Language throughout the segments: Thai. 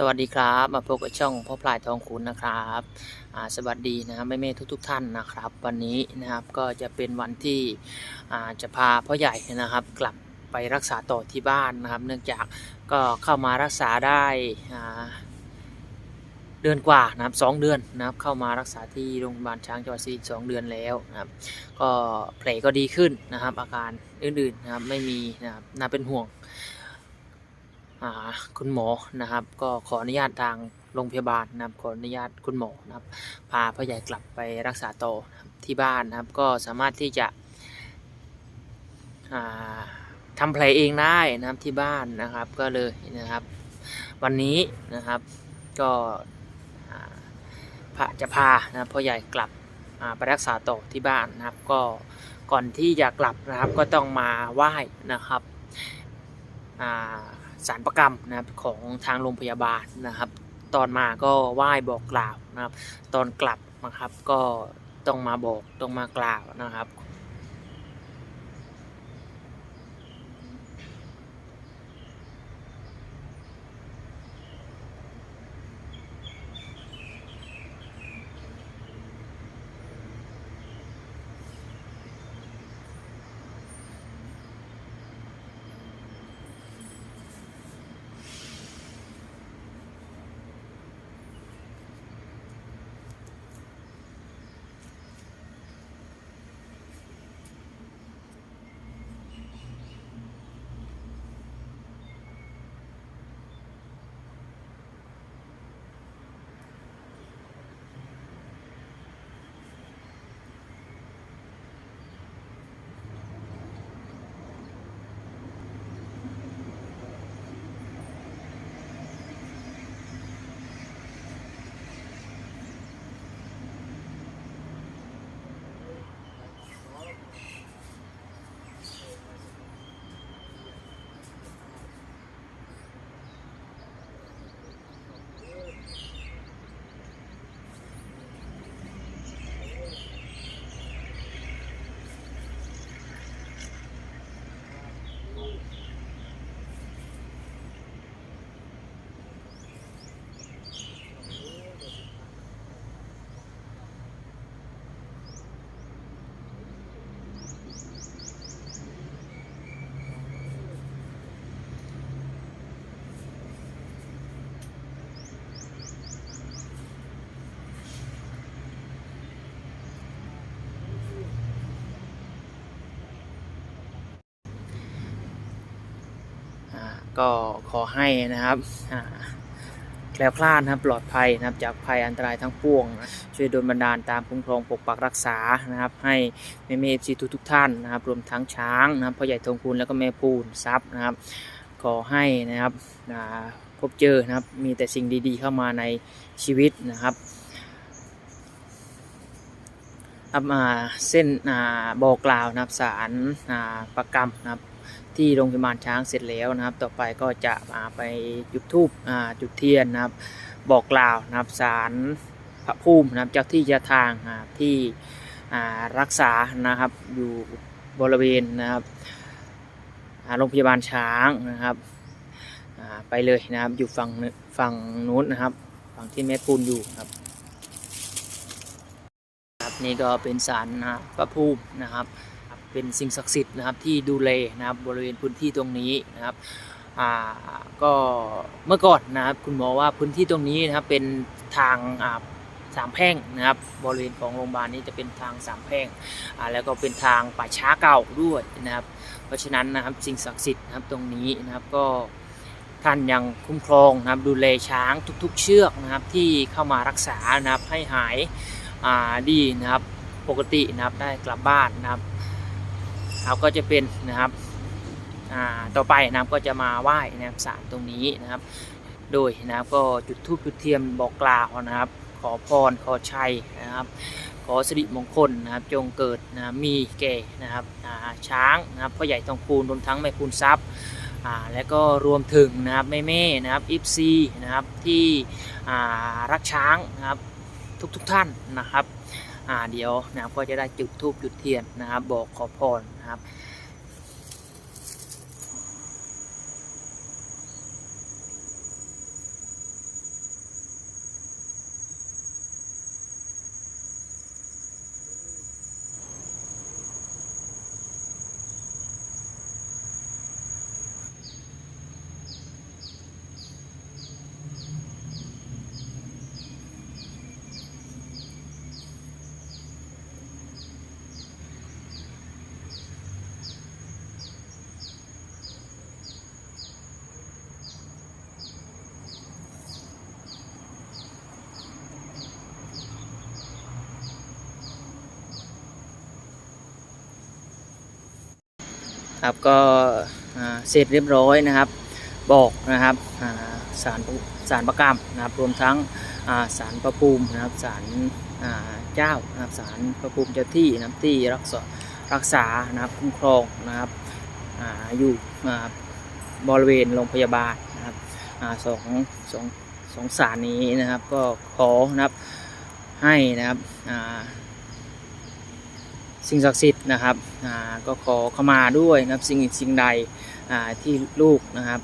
สวัสดีครับมาพบกับช่องพ่อพลายทองขุนนะครับสวัสดีนะครับแม่เม่ทุกๆทท่านนะครับ วันนี้นะครับก็จะเป็นวันที่จะพาพ่อใหญ่นะครับ กลับไปรักษาต่อที่บ้านนะครับ เนื่องจากก็เข้ามารักษาได้เดือนกว่านะครับสองเดือนนะครับ เข้ามารักษาที่โรงพยาบาลช้างจังหวัดศรีสองเดือนแล้วนะครับ ก็แผลก็ดีขึ้นนะครับ อาการอื่นๆนะครับไม่มีนะครับน่าเป็นห่วง คุณหมอนะครับ ก็ขออนุญาตทางโรงพยาบาลนะครับขออนุญาตคุณหมอนะครับ พาพ่อใหญ่กลับไปรักษาต่อที่บ้านนะครับ ก็สามารถที่จะทำแผลเองได้นะครับที่บ้านนะครับก็เลยนะครับ วันนี้นะครับก็อ่าพาจะพานะครับพ่อใหญ่กลับไปรักษาต่อที่บ้านนะครับ ก็ก่อนที่จะกลับนะครับก็ต้องมาไหว้นะครับ สารประกรรมนะครับของทางโรงพยาบาลนะครับ ตอนมาก็ไหว้บอกกล่าวนะครับ ตอนกลับนะครับก็ต้องมาบอกต้องมากล่าวนะครับ ก็ขอให้นะครับแคล้วคลาดนะครับปลอดภัยนะครับจากภัยอันตรายทั้งปวงนะช่วยดนบันดาลตามคุ้มครองปกปักรักษานะครับ ให้แม่เมฟซีทุกทุกท่านนะครับ รวมทั้งช้างนะครับพ่อใหญ่ทองคูณแล้วก็แม่ปูนทรัพย์นะครับ ขอให้นะครับพบเจอนะครับมีแต่สิ่งดีๆเข้ามาในชีวิตนะครับครับอ่าเส้นบอกกล่าวนะครับสารประกรรมนะครับ ที่โรงพยาบาลช้างเสร็จแล้วนะครับ ต่อไปก็จะมาไปจุดธูปอ่าจุดเทียนนะครับ บอกกล่าวนะครับสารพระภูมินะครับเจ้าที่เจ้าทางที่อ่ารักษานะครับอยู่บริเวณนะครับโรงพยาบาลช้างนะครับอ่าไปเลยนะครับอยู่ฝั่งฝั่งนู้นนะครับ ฝั่งที่แม่ปูนอยู่ครับครับนี่ก็เป็นสารนะพระภูมินะครับ เป็นสิ่งศักดิ์สิทธิ์นะครับที่ดูแลนะครับบริเวณพื้นที่ตรงนี้นะครับก็เมื่อก่อนนะครับคุณหมอว่าพื้นที่ตรงนี้นะครับเป็นทางสามแพร่งนะครับบริเวณของโรงพยาบาลนี้จะเป็นทางสามแพร่งแล้วก็เป็นทางป่าช้าเก่าด้วยนะครับ เพราะฉะนั้นนะครับสิ่งศักดิ์สิทธิ์นะครับตรงนี้นะครับก็ท่านยังคุ้มครองนะครับดูแลช้างทุกๆ เชือกนะครับที่เข้ามารักษานะครับให้หายดีนะครับปกตินะครับได้กลับบ้านนะครับ เราก็จะเป็นนะครับต่อไปนะครับก็จะมาไหว้นะครับศาลตรงนี้นะครับ โดยนะครับก็จุดธูปจุดเทียมบอกกล่าวนะครับ ขอพรขอชัยนะครับ ขอสิริมงคลนะครับ จงเกิดนะมีแก่นะครับช้างนะครับพ่อใหญ่ทองคูณรวมทั้งแม่คูณทรัพย์และก็รวมถึงนะครับแม่แม่นะครับอิฟซีนะครับที่รักช้างนะครับทุกๆทท่านนะครับ อ่าเดี๋ยวนะครับก็จะได้จุดธูปจุดเทียนนะครับ บอกขอพรนะครับ ครับก็เสร็จเรียบร้อยนะครับ บอกนะครับสารสารประกรรมนะครับรวมทั้งสารประภูมินะครับสารเจ้านะครับสารประภูมิเจ้าที่นะครับที่รักษารักษานะครับคุ้มครองนะครับอยู่บริเวณโรงพยาบาลนะครับสองสองสองสารนี้นะครับก็ขอนะครับให้นะครับ สิ่งศักดิ์สิทธิ์นะครับก็ขอเข้ามาด้วยนะครับสิ่งสิ่งใดที่ลูกนะครับ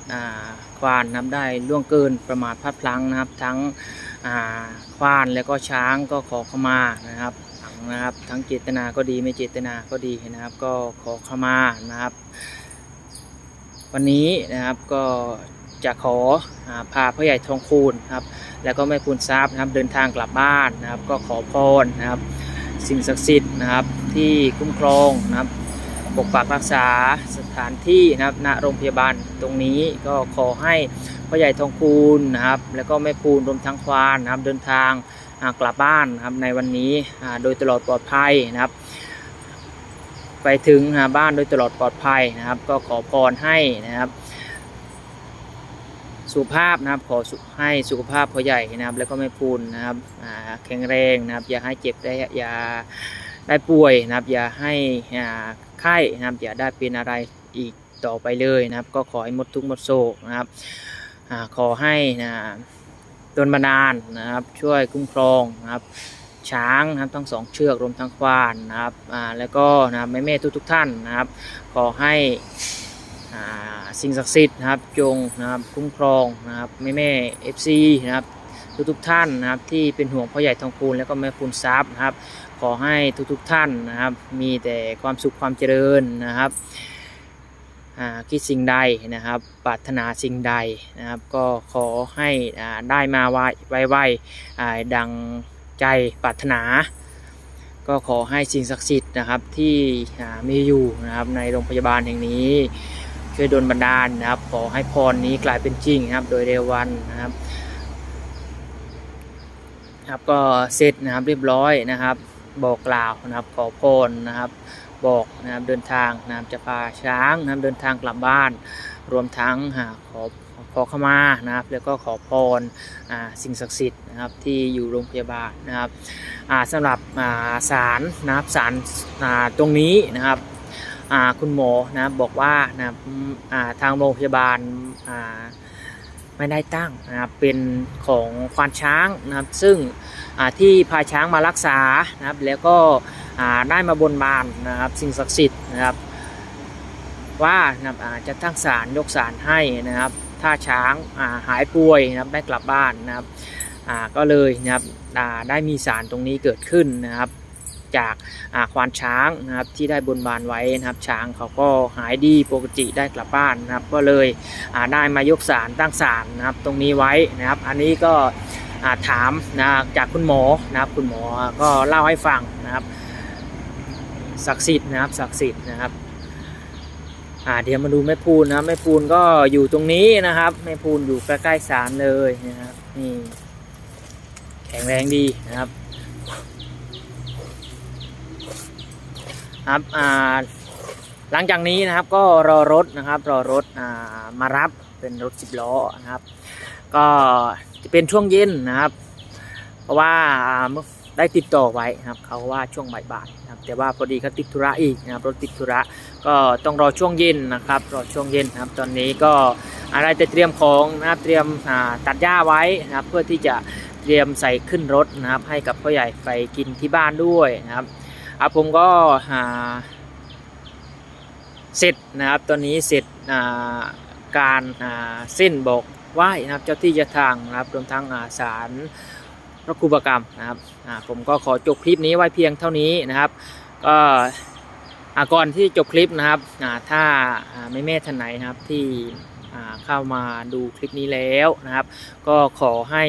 ควานนับได้ล่วงเกินประมาทพลาดพลั้งนะครับ ทั้งควานแล้วก็ช้างก็ขอเข้ามานะครับทั้งนะครับทั้งเจตนาก็ดีไม่เจตนาก็ดีนะครับ ก็ขอเข้ามานะครับ วันนี้นะครับก็จะขอพาพ่อใหญ่ทองคูณนะครับแล้วก็แม่คูณทรัพย์นะครับเดินทางกลับบ้านนะครับ ก็ขอพรนะครับ สิ่งศักดิ์สิทธิ์นะครับที่คุ้มครองนะครับปกปักรักษาสถานที่นะครับณโรงพยาบาลตรงนี้ก็ขอให้พ่อใหญ่ทองคูณนะครับ แล้วก็แม่คูณรวมทั้งควานนะครับเดินทางกลับบ้านนะครับในวันนี้โดยตลอดปลอดภัยนะครับ ไปถึงบ้านโดยตลอดปลอดภัยนะครับ ก็ขอพรให้นะครับ สุขภาพนะครับขอให้สุขภาพพ่อใหญ่นะครับ แล้วก็แม่พูนนะครับแข็งแรงนะครับ อย่าให้เจ็บได้อย่าได้ป่วยนะครับ อย่าให้ไข้นะครับอย่าได้เป็นอะไรอีกต่อไปเลยนะครับ ก็ขอให้หมดทุกข์หมดโศกนะครับขอให้นะดลบันดาลนะครับ ช่วยคุ้มครองนะครับ ช้างนะครับทั้งสองเชือกรวมทั้งควานนะครับแล้วก็นะแม่แม่ทุกทุกท่านนะครับ ขอให้ สิ่งศักดิ์สิทธิ์นะครับจงนะครับคุ้มครองนะครับแม่แม่เอฟซีนะครับทุกทุกท่านนะครับที่เป็นห่วงพ่อใหญ่ทองคูณแล้วก็แม่คูณทรัพย์นะครับขอให้ทุกๆท่านนะครับมีแต่ความสุขความเจริญนะครับคิดสิ่งใดนะครับปรารถนาสิ่งใดนะครับก็ขอให้ได้มาไวไวดังใจปรารถนา ก็ขอให้สิ่งศักดิ์สิทธิ์นะครับที่มีอยู่นะครับในโรงพยาบาลแห่งนี้ ช่วยดลบันดาลนะครับ ขอให้พรนี้กลายเป็นจริงนะครับ โดยเร็ววันนะครับครับก็เสร็จนะครับเรียบร้อยนะครับ บอกกล่าวนะครับ ขอพรนะครับ บอกนะครับเดินทางนะครับจะพาช้างนะครับเดินทางกลับบ้าน รวมทั้งหาขอขอขมานะครับ แล้วก็ขอพรอ่าสิ่งศักดิ์สิทธิ์นะครับที่อยู่โรงพยาบาลนะครับอ่าสำหรับอ่าศาลนะครับศาลอ่าตรงนี้นะครับ คุณหมอนะบอกว่านะาทางโรงพยาบาลาไม่ได้ตั้งนะครับเป็นของควานช้างนะครับ ซึ่งที่พาช้างมารักษานะครับ แล้วก็ได้มาบนบานนะครับ สิ่งศักดิ์สิทธิ์นะครับ ว่านะครับจะตั้งศาลยกศาลให้นะครับ ถ้าช้างาหายป่วยนะครับได้กลับบ้านนะครับก็เลยนะครับได้มีศาลตรงนี้เกิดขึ้นนะครับ จากควานช้างนะครับที่ได้บนบานไว้นะครับ ช้างเขาก็หายดีปกติได้กลับบ้านนะครับ ก็เลยได้มายกศาลตั้งศาลนะครับ ตรงนี้ไว้นะครับ อันนี้ก็ถามนะจากคุณหมอนะครับ คุณหมอก็เล่าให้ฟังนะครับศักดิ์สิทธิ์นะครับศักดิ์สิทธิ์นะครับอ่าเดี๋ยวมาดูแม่พูนนะแม่พูนก็อยู่ตรงนี้นะครับแม่พูนอยู่ใกล้ๆศาลเลยนะครับนี่แข็งแรงดีนะครับ ครับอ่าหลังจากนี้นะครับก็รอรถนะครับรอรถอ่ามารับเป็นรถสิบล้อนะครับ ก็จะเป็นช่วงเย็นนะครับ เพราะว่าอ่าเมื่อได้ติดต่อไว้นะครับเขาว่าช่วงบ่ายๆนะครับแต่ว่าพอดีเขาติดธุระอีกนะครับรถติดธุระก็ต้องรอช่วงเย็นนะครับรอช่วงเย็นนะครับ ตอนนี้ก็อะไรจะเตรียมของนะครับเตรียมตัดหญ้าไว้นะครับ เพื่อที่จะเตรียมใส่ขึ้นรถนะครับ ให้กับพ่อใหญ่ไปกินที่บ้านด้วยนะครับ ครับผมก็อ่าเสร็จนะครับตอนนี้เสร็จาการาเส้นบอกไหว้นะครับเจ้าที่เจ้าทางนะครับรวมทั้งาสารพระครูประกรรมนะครับอ่าผมก็ขอจบคลิปนี้ไว้เพียงเท่านี้นะครับ ก็ก่อนที่จบคลิปนะครับถ้าไม่แม่ท่านไหนนะครับที่ เข้ามาดูคลิปนี้แล้วนะครับ ก็ขอให้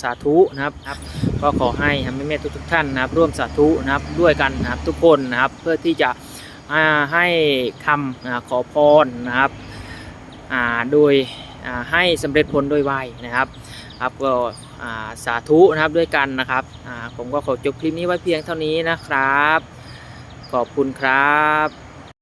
สาธุนะครับ ก็ขอให้แม่แม่ทุกทุกท่านนะครับ ร่วมสาธุนะครับด้วยกันนะครับทุกคนนะครับเพื่อที่จะให้คำขอพรนะครับโดยให้สำเร็จผลโดยไวนะครับครับก็สาธุนะครับด้วยกันนะครับผมก็ขอจบคลิปนี้ไว้เพียงเท่านี้นะครับ ขอบคุณครับ